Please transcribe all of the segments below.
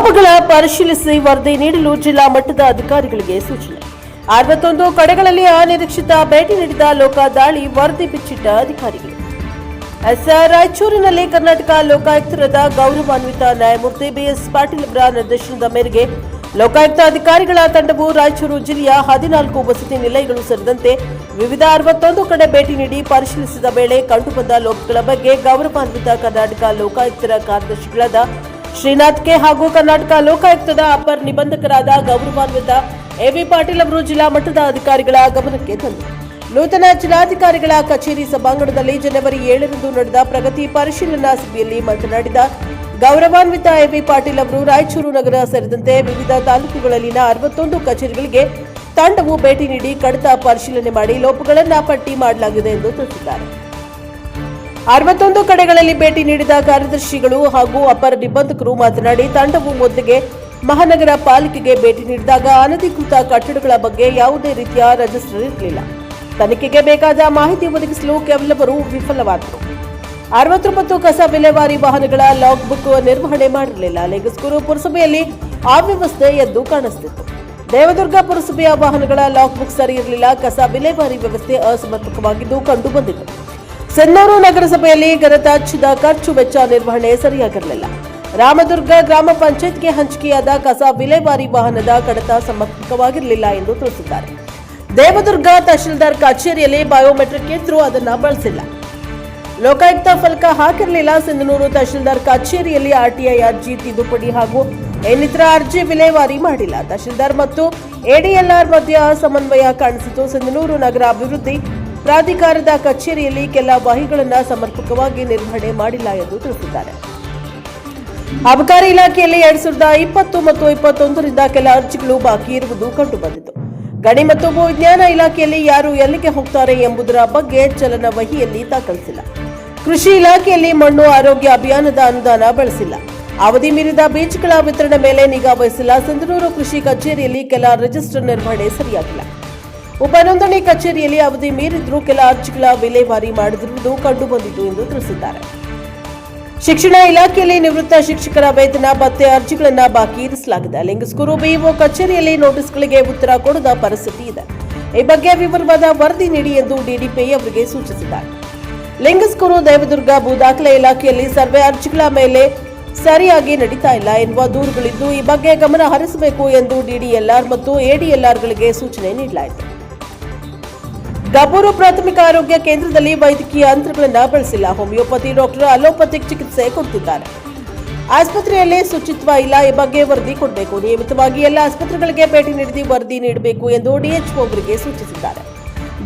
ಲೋಪಗಳ ಪರಿಶೀಲಿಸಿ ವರದಿ ನೀಡಲು ಜಿಲ್ಲಾ ಮಟ್ಟದ ಅಧಿಕಾರಿಗಳಿಗೆ ಸೂಚನೆ. ಅರವತ್ತೊಂದು ಕಡೆಗಳಲ್ಲಿ ಅನಿರೀಕ್ಷಿತ ಭೇಟಿ ನೀಡಿದ ಲೋಕ ದಾಳಿ ವರದಿ ಬಿಚ್ಚಿಟ್ಟ ಅಧಿಕಾರಿಗಳು. ಎಸ್ ರಾಯಚೂರಿನಲ್ಲಿ ಕರ್ನಾಟಕ ಲೋಕಾಯುಕ್ತರಾದ ಗೌರವಾನ್ವಿತ ನ್ಯಾಯಮೂರ್ತಿ ಬಿಎಸ್ ಪಾಟೀಲ್ ಅವರ ನಿರ್ದೇಶನದ ಮೇರೆಗೆ ಲೋಕಾಯುಕ್ತ ಅಧಿಕಾರಿಗಳ ತಂಡವು ರಾಯಚೂರು ಜಿಲ್ಲೆಯ ಹದಿನಾಲ್ಕು ವಸತಿ ನಿಲಯಗಳು ಸೇರಿದಂತೆ ವಿವಿಧ ಅರವತ್ತೊಂದು ಕಡೆ ಭೇಟಿ ನೀಡಿ ಪರಿಶೀಲಿಸಿದ ವೇಳೆ ಕಂಡುಬಂದ ಲೋಪಗಳ ಬಗ್ಗೆ ಗೌರವಾನ್ವಿತ ಕರ್ನಾಟಕ ಲೋಕಾಯುಕ್ತರ ಕಾರ್ಯದರ್ಶಿಗಳಾದ ಶ್ರೀನಾಥ್ ಕೆ ಹಾಗೂ ಕರ್ನಾಟಕ ಲೋಕಾಯುಕ್ತದ ಅಪರ್ ನಿಬಂಧಕರಾದ ಗೌರವಾನ್ವಿತ ಎವಿ ಪಾಟೀಲ್ ಅವರು ಜಿಲ್ಲಾ ಮಟ್ಟದ ಅಧಿಕಾರಿಗಳ ಗಮನಕ್ಕೆ ತಂದರು ನೂತನ ಜಿಲ್ಲಾಧಿಕಾರಿಗಳ ಕಚೇರಿ ಸಭಾಂಗಣದಲ್ಲಿ ಜನವರಿ ಏಳರಂದು ನಡೆದ ಪ್ರಗತಿ ಪರಿಶೀಲನಾ ಸಭೆಯಲ್ಲಿ ಮಾತನಾಡಿದ ಗೌರವಾನ್ವಿತ ಎಬಿ ಪಾಟೀಲ್ ಅವರು, ರಾಯಚೂರು ನಗರ ಸೇರಿದಂತೆ ವಿವಿಧ ತಾಲೂಕುಗಳಲ್ಲಿನ ಅರವತ್ತೊಂದು ಕಚೇರಿಗಳಿಗೆ ತಂಡವು ಭೇಟಿ ನೀಡಿ ಕಡತ ಪರಿಶೀಲನೆ ಮಾಡಿ ಲೋಪಗಳನ್ನು ಪಟ್ಟಿ ಮಾಡಲಾಗಿದೆ ಎಂದು ತಿಳಿಸಿದ್ದಾರೆ. ಅರವತ್ತೊಂದು ಕಡೆಗಳಲ್ಲಿ ಭೇಟಿ ನೀಡಿದ ಕಾರ್ಯದರ್ಶಿಗಳು ಹಾಗೂ ಅಪರ ನಿಬಂಧಕರು ಮಾತನಾಡಿ, ತಂಡವು ಮೊದಲಿಗೆ ಮಹಾನಗರ ಪಾಲಿಕೆಗೆ ಭೇಟಿ ನೀಡಿದಾಗ ಅನಧಿಕೃತ ಕಟ್ಟಡಗಳ ಬಗ್ಗೆ ಯಾವುದೇ ರೀತಿಯ ರಜಿಸ್ಟರ್ ಇರಲಿಲ್ಲ. ತನಿಖೆಗೆ ಬೇಕಾದ ಮಾಹಿತಿ ಒದಗಿಸಲು ಕೆಲವರು ವಿಫಲವಾದರು. ಅರವತ್ತೊಂಬತ್ತು ಕಸ ವಿಲೇವಾರಿ ವಾಹನಗಳ ಲಾಗ್ ಬುಕ್ ನಿರ್ವಹಣೆ ಮಾಡಿರಲಿಲ್ಲ. ಲೆಗಸ್ಕೂರು ಪುರಸಭೆಯಲ್ಲಿ ಅವ್ಯವಸ್ಥೆ ಎದ್ದು ಕಾಣಿಸ್ತಿತ್ತು. ದೇವದುರ್ಗ ಪುರಸಭೆಯ ವಾಹನಗಳ ಲಾಕ್ ಬುಕ್ ಸರಿ ಇರಲಿಲ್ಲ. ಕಸ ವಿಲೇವಾರಿ ವ್ಯವಸ್ಥೆ ಅಸಮರ್ಪಕವಾಗಿದ್ದು ಕಂಡುಬಂದಿತು ಸನ್ನೂರು ನಗರಸಭೆಯಲ್ಲಿ ಗಣತಾಚ್ಯದ ಖರ್ಚು ವೆಚ್ಚ ನಿರ್ವಹಣೆ ಸರಿಯಾಗಿರಲಿಲ್ಲ. ರಾಮದುರ್ಗ ಗ್ರಾಮ ಪಂಚಾಯತ್ಗೆ ಹಂಚಿಕೆಯಾದ ಕಸ ವಿಲೇವಾರಿ ವಾಹನದ ಕಡತ ಸಮರ್ಪಕವಾಗಿರಲಿಲ್ಲ ಎಂದು ತಿಳಿಸಿದ್ದಾರೆ. ದೇವದುರ್ಗ ತಹಶೀಲ್ದಾರ್ ಕಚೇರಿಯಲ್ಲಿ ಬಯೋಮೆಟ್ರಿಕ್ ಇದ್ರು ಅದನ್ನ ಬಳಸಿಲ್ಲ. ಲೋಕಾಯುಕ್ತ ಫಲಕ ಹಾಕಿರಲಿಲ್ಲ. ಸಿಂಧನೂರು ತಹಶೀಲ್ದಾರ್ ಕಚೇರಿಯಲ್ಲಿ ಆರ್ಟಿಐ ಅರ್ಜಿ ತಿದ್ದುಪಡಿ ಹಾಗೂ ಇನ್ನಿತರ ಅರ್ಜಿ ವಿಲೇವಾರಿ ಮಾಡಿಲ್ಲ. ತಹಶೀಲ್ದಾರ್ ಮತ್ತು ಎಡಿಎಲ್ಆರ್ ಮಧ್ಯ ಸಮನ್ವಯ ಕಾಣಿಸಿತು. ಸಿಂಧನೂರು ನಗರ ಅಭಿವೃದ್ಧಿ ಪ್ರಾಧಿಕಾರದ ಕಚೇರಿಯಲ್ಲಿ ಕೆಲ ವಹಿಗಳನ್ನು ಸಮರ್ಪಕವಾಗಿ ನಿರ್ವಹಣೆ ಮಾಡಿಲ್ಲ ಎಂದು ತಿಳಿಸಿದ್ದಾರೆ. ಅಬಕಾರಿ ಇಲಾಖೆಯಲ್ಲಿ ಎರಡ್ ಸಾವಿರದ ಇಪ್ಪತ್ತು ಮತ್ತು ಇಪ್ಪತ್ತೊಂದರಿಂದ ಕೆಲ ಅರ್ಜಿಗಳು ಬಾಕಿ ಇರುವುದು ಕಂಡುಬಂದಿತು. ಗಣಿ ಮತ್ತು ಭೂವಿಜ್ಞಾನ ಇಲಾಖೆಯಲ್ಲಿ ಯಾರು ಎಲ್ಲಿಗೆ ಹೋಗ್ತಾರೆ ಎಂಬುದರ ಬಗ್ಗೆ ಚಲನವಹಿಯಲ್ಲಿ ದಾಖಲಿಸಿಲ್ಲ. ಕೃಷಿ ಇಲಾಖೆಯಲ್ಲಿ ಮಣ್ಣು ಆರೋಗ್ಯ ಅಭಿಯಾನದ ಅನುದಾನ ಬಳಸಿಲ್ಲ. ಅವಧಿ ಮೀರಿದ ಬೀಜಗಳ ವಿತರಣೆ ಮೇಲೆ ನಿಗಾ ವಹಿಸಿಲ್ಲ. ಸಿಂಧನೂರು ಕೃಷಿ ಕಚೇರಿಯಲ್ಲಿ ಕೆಲ ರಿಜಿಸ್ಟರ್ ನಿರ್ವಹಣೆ ಸರಿಯಾಗಿಲ್ಲ. ಉಪನೋಂದಣಿ ಕಚೇರಿಯಲ್ಲಿ ಅವಧಿ ಮೀರಿದ್ರೂ ಕೆಲ ಅರ್ಜಿಗಳ ವಿಲೇವಾರಿ ಮಾಡದಿರುವುದು ಕಂಡುಬಂದಿತು ಎಂದು ತಿಳಿಸಿದ್ದಾರೆ. ಶಿಕ್ಷಣ ಇಲಾಖೆಯಲ್ಲಿ ನಿವೃತ್ತ ಶಿಕ್ಷಕರ ವೇತನ ಭತ್ತೆ ಅರ್ಜಿಗಳನ್ನು ಬಾಕಿ ಇರಿಸಲಾಗಿದೆ. ಲಿಂಗಸ್ಕೂರು ಬಿಇಒ ಕಚೇರಿಯಲ್ಲಿ ನೋಟಿಸ್ಗಳಿಗೆ ಉತ್ತರ ಕೊಡದ ಪರಿಸ್ಥಿತಿ ಇದೆ. ಈ ಬಗ್ಗೆ ವಿವರವಾದ ವರದಿ ನೀಡಿ ಎಂದು ಡಿಡಿಪಿ ಅವರಿಗೆ ಸೂಚಿಸಿದ್ದಾರೆ. ಲಿಂಗಸ್ಕೂರು ದೇವದುರ್ಗ ಭೂ ದಾಖಲೆ ಇಲಾಖೆಯಲ್ಲಿ ಸರ್ವೆ ಅರ್ಜಿಗಳ ಮೇಲೆ ಸರಿಯಾಗಿ ನಡೀತಾ ಇಲ್ಲ ಎನ್ನುವ ದೂರುಗಳಿದ್ದು, ಈ ಬಗ್ಗೆ ಗಮನ ಹರಿಸಬೇಕು ಎಂದು ಡಿಡಿಎಲ್ಆರ್ ಮತ್ತು ಎಡಿಎಲ್ಆರ್ಗಳಿಗೆ ಸೂಚನೆ ನೀಡಲಾಯಿತು. ಗಬ್ಬೂರು ಪ್ರಾಥಮಿಕ ಆರೋಗ್ಯ ಕೇಂದ್ರದಲ್ಲಿ ವೈದ್ಯಕೀಯ ಯಂತ್ರಗಳನ್ನು ಬಳಸಿಲ್ಲ. ಹೋಮಿಯೋಪತಿ ಡಾಕ್ಟರ್ ಅಲೋಪತಿಕ್ ಚಿಕಿತ್ಸೆ ಕೊಡ್ತಿದ್ದಾರೆ. ಆಸ್ಪತ್ರೆಯಲ್ಲಿ ಶುಚಿತ್ವ ಇಲ್ಲ ಈ ಬಗ್ಗೆ ವರದಿ ಕೊಡಬೇಕು. ನಿಯಮಿತವಾಗಿ ಎಲ್ಲ ಆಸ್ಪತ್ರೆಗಳಿಗೆ ಭೇಟಿ ನೀಡಿ ವರದಿ ನೀಡಬೇಕು ಎಂದು ಡಿಎಚ್ಒ ಅವರಿಗೆ ಸೂಚಿಸಿದ್ದಾರೆ.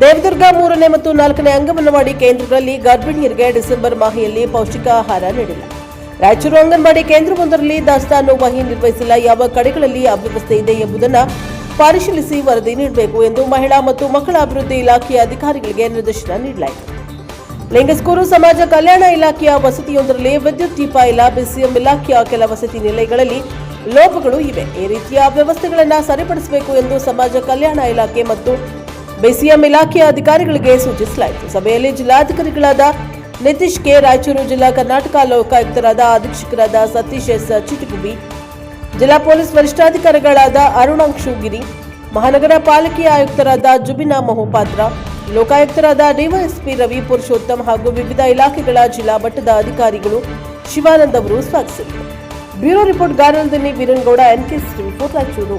ದೇವದುರ್ಗ ಮೂರನೇ ಮತ್ತು ನಾಲ್ಕನೇ ಅಂಗನವಾಡಿ ಕೇಂದ್ರಗಳಲ್ಲಿ ಗರ್ಭಿಣಿಯರಿಗೆ ಡಿಸೆಂಬರ್ ಮಾಹೆಯಲ್ಲಿ ಪೌಷ್ಟಿಕ ಆಹಾರ ನೀಡಿಲ್ಲ. ರಾಯಚೂರು ಅಂಗನವಾಡಿ ಕೇಂದ್ರವೊಂದರಲ್ಲಿ ದಾಸ್ತಾನು ವಹಿ ನಿರ್ವಹಿಸಿಲ್ಲ. ಯಾವ ಕಡೆಗಳಲ್ಲಿ ಅವ್ಯವಸ್ಥೆ ಇದೆ ಎಂಬುದನ್ನು ಪರಿಶೀಲಿಸಿ ವರದಿ ನೀಡಬೇಕು ಎಂದು ಮಹಿಳಾ ಮತ್ತು ಮಕ್ಕಳ ಅಭಿವೃದ್ಧಿ ಇಲಾಖೆಯ ಅಧಿಕಾರಿಗಳಿಗೆ ನಿರ್ದೇಶನ ನೀಡಲಾಯಿತು. ಲಿಂಗಸ್ಕೂರು ಸಮಾಜ ಕಲ್ಯಾಣ ಇಲಾಖೆಯ ವಸತಿಯೊಂದರಲ್ಲಿ ವಿದ್ಯುತ್ ದೀಪ ಇಲ್ಲ ಬಿಸಿಎಂ ಇಲಾಖೆಯ ಕೆಲ ವಸತಿ ನಿಲಯಗಳಲ್ಲಿ ಲೋಪಗಳು ಇವೆ. ಈ ರೀತಿಯ ವ್ಯವಸ್ಥೆಗಳನ್ನು ಸರಿಪಡಿಸಬೇಕು ಎಂದು ಸಮಾಜ ಕಲ್ಯಾಣ ಇಲಾಖೆ ಮತ್ತು ಬಿಸಿಎಂ ಇಲಾಖೆಯ ಅಧಿಕಾರಿಗಳಿಗೆ ಸೂಚಿಸಲಾಯಿತು. ಸಭೆಯಲ್ಲಿ ಜಿಲ್ಲಾಧಿಕಾರಿಗಳಾದ ನಿತೀಶ್ ಕೆ. ರಾಯಚೂರು, ಜಿಲ್ಲಾ ಕರ್ನಾಟಕ ಲೋಕಾಯುಕ್ತರಾದ ಅಧೀಕ್ಷಕರಾದ ಸತೀಶ್ ಎಸ್. ಚಿಟಗುಬಿ ಜಿಲ್ಲಾ ಪೊಲೀಸ್ ವರಿಷ್ಠಾಧಿಕಾರಿಗಳಾದ ಅರುಣ್ ಗಿರಿ, ಮಹಾನಗರ ಪಾಲಿಕೆ ಆಯುಕ್ತರಾದ ಜುಬಿನಾ ಮಹೋಪಾತ್ರ, ಲೋಕಾಯುಕ್ತರಾದ ಡಿವೈಎಸ್ಪಿ ರವಿ ಪುರುಷೋತ್ತಮ್ ಹಾಗೂ ವಿವಿಧ ಇಲಾಖೆಗಳ ಜಿಲ್ಲಾ ಮಟ್ಟದ ಅಧಿಕಾರಿಗಳು ಶಿವಾನಂದ್ ಅವರು ಸ್ವಾಗತಿಸಿದರು. ಬ್ಯೂರೋ ರಿಪೋರ್ಟ್ ಗಾರಲ್ದಿನಿ ವೀರನ್ಗೌಡ ಎನ್ಕೆಸ್ ರಿಪೋರ್ಟ್ ರಾಯಚೂರು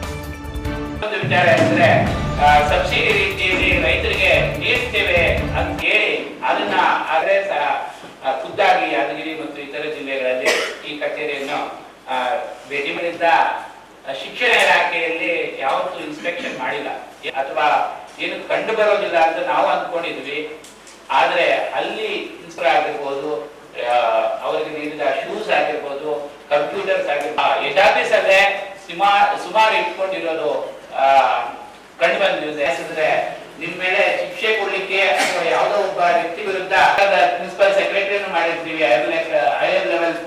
ಸಬ್ಸಿಡಿ ರೀತಿಯಲ್ಲಿ ರೈತರಿಗೆ ನೀಡ್ತೇವೆ ಅಂತ ಅದನ್ನ ಅದೇ ಸಹ ಖುದ್ದಾಗಿ ಯಾದಗಿರಿ ಮತ್ತು ಇತರ ಜಿಲ್ಲೆಗಳಲ್ಲಿ ಈ ಕಚೇರಿಯನ್ನು ಮಾಡಿದ್ದ ಶಿಕ್ಷಣ ಇಲಾಖೆಯಲ್ಲಿ ಯಾವತ್ತೂ ಇನ್ಸ್ಪೆಕ್ಷನ್ ಮಾಡಿಲ್ಲ. ಅಥವಾ ಏನು ಕಂಡು ಬರೋದಿಲ್ಲ ಅಂತ ನಾವು ಅಂದ್ಕೊಂಡಿದ್ವಿ. ಆದ್ರೆ ಅಲ್ಲಿ ಇನ್ಸ್ಪರ್ ಆಗಿರ್ಬೋದು ಅವರಿಗೆ ನೀಡಿದ ಶೂಸ್ ಆಗಿರ್ಬೋದು ಕಂಪ್ಯೂಟರ್ಸ್ ಆಗಿರ್ಬೋದು ಹೆಡ್ ಆಫೀಸ್ ಅಲ್ಲೇ ಸುಮಾರು ಸುಮಾರು ಇಟ್ಕೊಂಡಿರೋದು ಕಂಡು ಬಂದಿದೆ. ಯಾಕಂದ್ರೆ ನಿಮ್ ಮೇಲೆ ಶಿಕ್ಷೆ ಕೊಡ್ಲಿಕ್ಕೆ ಅಥವಾ ಯಾವುದೋ ಒಬ್ಬ ವ್ಯಕ್ತಿ ವಿರುದ್ಧ ಪ್ರಿನ್ಸಿಪಲ್ ಸೆಕ್ರೆಟರಿಯನ್ನು ಮಾಡಿರ್ತೀವಿ ಹೈಯರ್ ಲೆವೆಲ್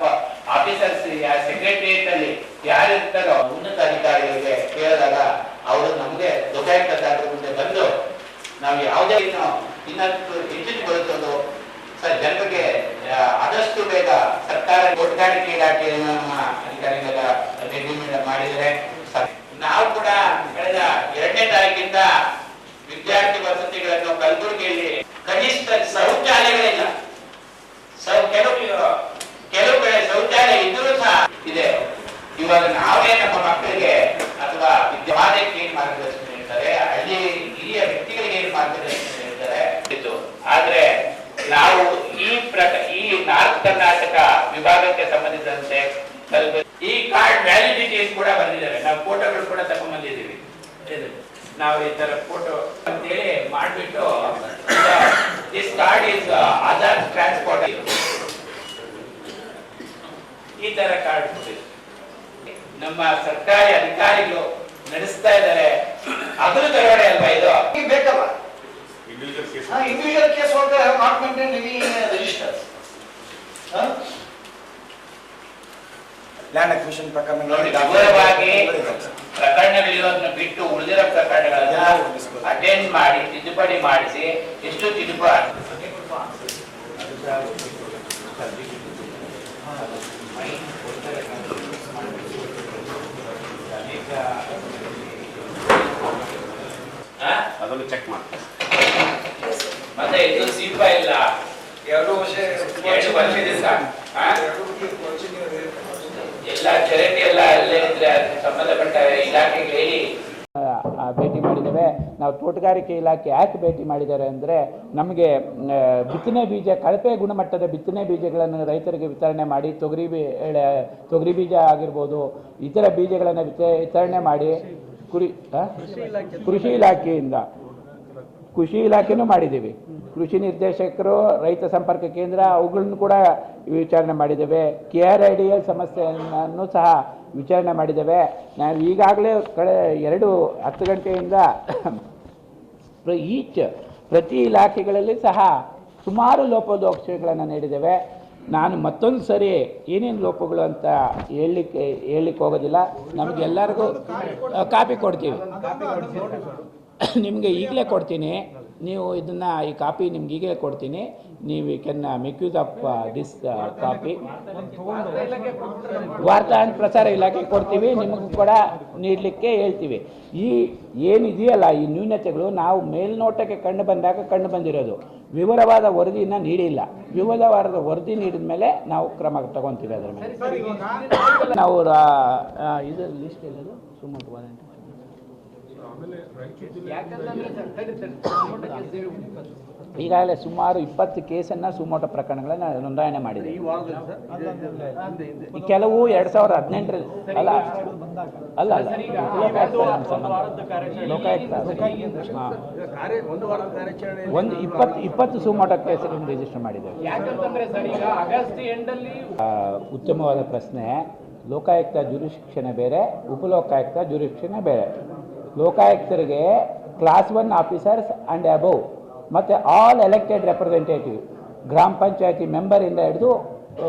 ಆಫೀಸರ್ಸ್ ಸೆಕ್ರೆಟರಿಯೇಟ್ ಅಲ್ಲಿ ಯಾರು ಇರ್ತಾರೋ ಉನ್ನತ ಅಧಿಕಾರಿಗಳಿಗೆ ಕೇಳಿದಾಗ ಅವರು ನಮ್ಗೆ ಲೋಕಾಯುಕ್ತ ಮುಂದೆ ಬಂದು ನಾವು ಯಾವುದೇ ಇನ್ನು ಇನ್ನಷ್ಟು ಹೆಚ್ಚಿನ ಸರ್, ಜನರಿಗೆ ಆದಷ್ಟು ಬೇಗ ಸರ್ಕಾರ ತೋಟಗಾರಿಕೆ ಇಲಾಖೆ ನಮ್ಮ ಅಧಿಕಾರಿಗಳ ಭೇಟಿ ಮಾಡಿದರೆ ನಾವು ಕೂಡ ಕಳೆದ ಎರಡನೇ ತಾರೀಕಿಂದ ವಿದ್ಯಾರ್ಥಿ ವಸತಿಗಳನ್ನು ಕಲಬುರಗಿಯಲ್ಲಿ ಕನಿಷ್ಠ ಶೌಚಾಲಯಗಳಿಲ್ಲ ಕೆಲವು ಕಡೆ ಶೌಚಾಲಯ ಇದ್ರೂ ಸಹ ಇದೆ ಇವಾಗ ನಾವೇ ನಮ್ಮ ಮಕ್ಕಳಿಗೆ ಅಥವಾ ವಿದ್ಯಾಲಯಕ್ಕೆ ಏನು ಮಾರ್ಗದರ್ಶನ ನೀಡ್ತಾರೆ ಹಳ್ಳಿ ಹಿರಿಯ ವ್ಯಕ್ತಿಗಳಿಗೆ ಏನು ಮಾರ್ಗದರ್ಶನ ನೀಡ್ತಾರೆ ಇತ್ತು ಆದ್ರೆ ನಾವು ಈ ಪ್ರಕ ಈ ನಾರ್ತ್ ಕರ್ನಾಟಕ ವಿಭಾಗಕ್ಕೆ ಸಂಬಂಧಿಸಿದಂತೆ ಕಲಬುರಗಿ ಈ ಕಾರ್ಡ್ ವ್ಯಾಲಿಡಿಟೀಸ್ ಕೂಡ ಬಂದಿದ್ದಾವೆ ನಾವು ಫೋಟೋಗಳು ಕೂಡ ತಗೊಂಡ್ ಬಂದಿದ್ದೀವಿ. ನಾವು ಈ ತರ ಫೋಟೋ ಅಂತೇಳಿ ಮಾಡಿಬಿಟ್ಟು this card is Aadhaar transport ಈ ತರ ಕಾರ್ಡ್ ಕೊಟ್ಟಿದೆ ನಮ್ಮ ಸರ್ಕಾರಿ ಅಧಿಕಾರಿಗಳು ನಡೆಸ್ತಾ ಇದ್ದಾರೆ. ಅದ್ರ ದರೋಡೆ ಅಲ್ವಾ ಇದು? ನಿಮಗೆ ಬೇಕಲ್ಲ. ಇಂಡಿವಿಜುವಲ್ ಕೇಸ್ ಅಂತ not maintain any registers land acquisition ಪ್ರಕಾರ ನೋಡಿ ವಿವರವಾಗಿ ಪ್ರಕರಣಗಳಿರೋದನ್ನ ಬಿಟ್ಟು ಉಳಿದಿರೋ ಪ್ರಕರಣಗಳನ್ನ ಅಟೆಂಡ್ ಮಾಡಿ ತಿದ್ದುಪಡಿ ಮಾಡಿಸಿ ಎಷ್ಟು ತಿದ್ದುಪಡಿ ಆ? ಅದನ್ನು ಚೆಕ್ ಮಾಡ್ತೀನಿ ಮತ್ತೆ ಇದು ಸಿಪ ಇಲ್ಲ ಎರಡು ವರ್ಷ ಎರಡು ವರ್ಷದಿಂದ ಆ? ಎಲ್ಲ ಚರಂಡಿ ಎಲ್ಲ ಅಲ್ಲೇ ಇದ್ರೆ ಸಂಬಂಧಪಟ್ಟ ಇಲಾಖೆಗೆ ಹೇಳಿ. ಮಾಡಿದ್ದೇವೆ. ನಾವು ತೋಟಗಾರಿಕೆ ಇಲಾಖೆ ಯಾಕೆ ಭೇಟಿ ಮಾಡಿದ್ದಾರೆ ಅಂದರೆ ನಮಗೆ ಬಿತ್ತನೆ ಬೀಜ, ಕಳಪೆ ಗುಣಮಟ್ಟದ ಬಿತ್ತನೆ ಬೀಜಗಳನ್ನು ರೈತರಿಗೆ ವಿತರಣೆ ಮಾಡಿ ತೊಗರಿ ಬೀಳೆ ತೊಗರಿ ಬೀಜ ಆಗಿರ್ಬೋದು, ಇತರ ಬೀಜಗಳನ್ನು ವಿತ- ವಿತರಣೆ ಮಾಡಿ ಕುರಿ ಕೃಷಿ ಇಲಾಖೆಯಿಂದ. ಕೃಷಿ ಇಲಾಖೆನೂ ಮಾಡಿದ್ದೀವಿ. ಕೃಷಿ ನಿರ್ದೇಶಕರು, ರೈತ ಸಂಪರ್ಕ ಕೇಂದ್ರ, ಅವುಗಳನ್ನು ಕೂಡ ವಿಚಾರಣೆ ಮಾಡಿದ್ದೇವೆ. K R I D L ಸಮಸ್ಯೆಯನ್ನು ಸಹ ವಿಚಾರಣೆ ಮಾಡಿದ್ದೇವೆ. ನಾವು ಈಗಾಗಲೇ ಕಳೆ ಎರಡು ಹತ್ತು ಗಂಟೆಯಿಂದ ಈಚ್ ಪ್ರತಿ ಇಲಾಖೆಗಳಲ್ಲಿ ಸಹ ಸುಮಾರು ಲೋಪದೋಷಗಳನ್ನು ನೀಡಿದ್ದೇವೆ. ನಾನು ಮತ್ತೊಂದು ಸರಿ ಏನೇನು ಲೋಪಗಳು ಅಂತ ಹೇಳಲಿಕ್ಕೆ ಹೇಳಲಿಕ್ಕೆ ಹೋಗೋದಿಲ್ಲ. ನಮಗೆಲ್ಲರಿಗೂ ಕಾಪಿ ಕೊಡ್ತೀವಿ. ನಿಮಗೆ ಈಗಲೇ ಕೊಡ್ತೀನಿ. ನೀವು ಇದನ್ನು ಈ ಕಾಪಿ ನಿಮ್ಗೆ ಈಗಲೇ ಕೊಡ್ತೀನಿ. ನೀವು can make use of this copy. ವಾರ್ತಾ ಅಂಡ್ ಪ್ರಸಾರ ಇಲಾಖೆ ಕೊಡ್ತೀವಿ ನಿಮಗೂ ಕೂಡ ನೀಡಲಿಕ್ಕೆ ಹೇಳ್ತೀವಿ. ಈ ಏನಿದೆಯಲ್ಲ ಈ ನ್ಯೂನತೆಗಳು ನಾವು ಮೇಲ್ನೋಟಕ್ಕೆ ಕಂಡು ಬಂದಾಗ ಕಂಡು ಬಂದಿರೋದು. ವಿವರವಾದ ವರದಿಯನ್ನು ನೀಡಿಲ್ಲ. ವಿವರವಾದ ವರದಿ ನೀಡಿದ ಮೇಲೆ ನಾವು ಕ್ರಮ ತಗೊತೀವಿ ಅದರ ಮೇಲೆ. ನಾವು ಇದರಲ್ಲಿ ಇದು ಲಿಸ್ಟ್ ಎಲ್ಲದು ಸುಮೋಟ್ ವಾರಂಟಿ ಈಗಾಗಲೇ ಸುಮಾರು ಇಪ್ಪತ್ತು ಕೇಸನ್ನು ಸುಮೋಟ ಪ್ರಕರಣಗಳನ್ನು ನೋಂದಾಯಣೆ ಮಾಡಿದೆ. ಈ ಕೆಲವು ಎರಡ್ ಸಾವಿರದ ಹದಿನೆಂಟರಲ್ಲಿ ಅಲ್ಲ ಅಲ್ಲ ಲೋಕಾಯುಕ್ತ ಒಂದು ಇಪ್ಪತ್ತು ಇಪ್ಪತ್ತು ಸುಮೋಟ ಕೇಸನ್ನು ರಿಜಿಸ್ಟರ್ ಮಾಡಿದ್ದೇವೆ. ಯಾಕಂತಂದ್ರೆ ಸರ್ ಈಗ ಆಗಸ್ಟ್ ಎಂಡ್ ಅಲ್ಲಿ ಉತ್ತಮವಾದ ಪ್ರಶ್ನೆ ಲೋಕಾಯುಕ್ತ ಜುರಿಶಿಕ್ಷಣೆ ಬೇರೆ ಉಪಲೋಕಾಯುಕ್ತ ಜುರಿಶಿಕ್ಷಣೆ ಬೇರೆ. ಲೋಕಾಯುಕ್ತರಿಗೆ class one officers and above ಮತ್ತು ಆಲ್ ಎಲೆಕ್ಟೆಡ್ ರೆಪ್ರೆಸೆಂಟೇಟಿವ್ ಗ್ರಾಮ ಪಂಚಾಯತಿ ಮೆಂಬರಿಂದ ಹಿಡಿದು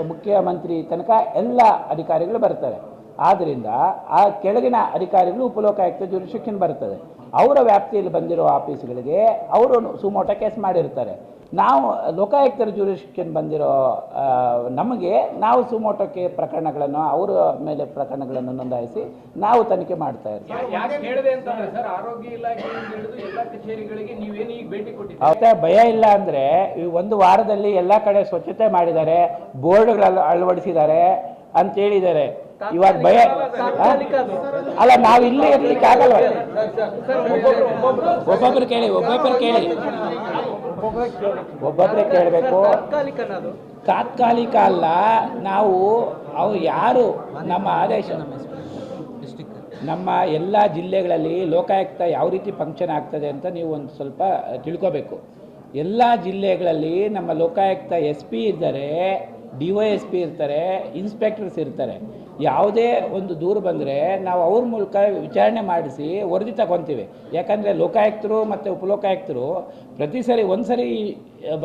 ಮುಖ್ಯಮಂತ್ರಿ ತನಕ ಎಲ್ಲ ಅಧಿಕಾರಿಗಳು ಬರ್ತಾರೆ ಆದ್ದರಿಂದ ಆ ಕೆಳಗಿನ ಅಧಿಕಾರಿಗಳು ಉಪಲೋಕಾಯುಕ್ತ ಜುರಿಸ್ಟಿಕ್ಷನ್ ಬರ್ತದೆ ಅವರ ವ್ಯಾಪ್ತಿಯಲ್ಲಿ ಬಂದಿರೋ ಆಫೀಸ್ಗಳಿಗೆ ಅವರು ಸುಮೋಟ ಕೇಸ್ ಮಾಡಿರ್ತಾರೆ ನಾವು ಲೋಕಾಯುಕ್ತರ ಜುರಿಶಿಕ್ಷನ್ ಬಂದಿರೋ ನಮಗೆ ನಾವು ಸುಮೋಟೋಕ್ಕೆ ಪ್ರಕರಣಗಳನ್ನು ಅವರ ಮೇಲೆ ಪ್ರಕರಣಗಳನ್ನು ನೋಂದಾಯಿಸಿ ನಾವು ತನಿಖೆ ಮಾಡ್ತಾ ಇರ್ತೀವಿ ಭಯ ಇಲ್ಲ ಅಂದರೆ ಈ ಒಂದು ವಾರದಲ್ಲಿ ಎಲ್ಲ ಕಡೆ ಸ್ವಚ್ಛತೆ ಮಾಡಿದ್ದಾರೆ ಬೋರ್ಡ್ಗಳಲ್ಲಿ ಅಳವಡಿಸಿದ್ದಾರೆ ಅಂತ ಹೇಳಿದ್ದಾರೆ ಇವಾಗ ಭಯ ಅಲ್ಲ ನಾವು ಇಲ್ಲಿ ಇರ್ಲಿಕ್ಕೆ ಆಗಲ್ಲ ಒಬ್ಬೊಬ್ರು ಕೇಳಿ ಒಬ್ಬೊಬ್ರು ಕೇಳಿ ಒಬ್ಬೊಬ್ರೆ ಕೇಳಬೇಕು. ತಾತ್ಕಾಲಿಕ ಅಲ್ಲ ನಾವು ಅವು ಯಾರು? ನಮ್ಮ ಆದೇಶ. ನಮ್ಮ ಎಲ್ಲ ಜಿಲ್ಲೆಗಳಲ್ಲಿ ಲೋಕಾಯುಕ್ತ ಯಾವ ರೀತಿ ಫಂಕ್ಷನ್ ಆಗ್ತದೆ ಅಂತ ನೀವು ಒಂದು ಸ್ವಲ್ಪ ತಿಳ್ಕೋಬೇಕು. ಎಲ್ಲ ಜಿಲ್ಲೆಗಳಲ್ಲಿ ನಮ್ಮ ಲೋಕಾಯುಕ್ತ ಎಸ್ ಪಿ ಇದ್ದಾರೆ ಡಿ ವೈ ಎಸ್ ಪಿ ಇರ್ತಾರೆ ಇನ್ಸ್ಪೆಕ್ಟರ್ಸ್ ಇರ್ತಾರೆ. ಯಾವುದೇ ಒಂದು ದೂರು ಬಂದರೆ ನಾವು ಅವ್ರ ಮೂಲಕ ವಿಚಾರಣೆ ಮಾಡಿಸಿ ವರದಿ ತಗೊತೀವಿ. ಯಾಕಂದರೆ ಲೋಕಾಯುಕ್ತರು ಮತ್ತು ಉಪಲೋಕಾಯುಕ್ತರು ಪ್ರತಿ ಸರಿ ಒಂದು ಸರಿ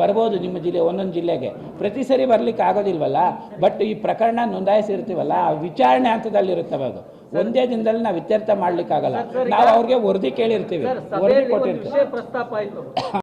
ಬರ್ಬೋದು ನಿಮ್ಮ ಜಿಲ್ಲೆ ಒಂದೊಂದು ಜಿಲ್ಲೆಗೆ. ಪ್ರತಿ ಸರಿ ಬರಲಿಕ್ಕೆ ಆಗೋದಿಲ್ವಲ್ಲ? ಬಟ್ ಈ ಪ್ರಕರಣ ನೋಂದಾಯಿಸಿರ್ತೀವಲ್ಲ ಆ ವಿಚಾರಣೆ ಹಂತದಲ್ಲಿ ಇರುತ್ತವೆ ಅದು ಒಂದೇ ದಿನದಲ್ಲಿ ನಾವು ಇತ್ಯರ್ಥ ಮಾಡ್ಲಿಕ್ಕಾಗಲ್ಲ. ನಾವು ಅವ್ರಿಗೆ ವರದಿ ಕೇಳಿರ್ತೀವಿ. ವರದಿ ಕೊಟ್ಟಿರ್ತೀವಿ.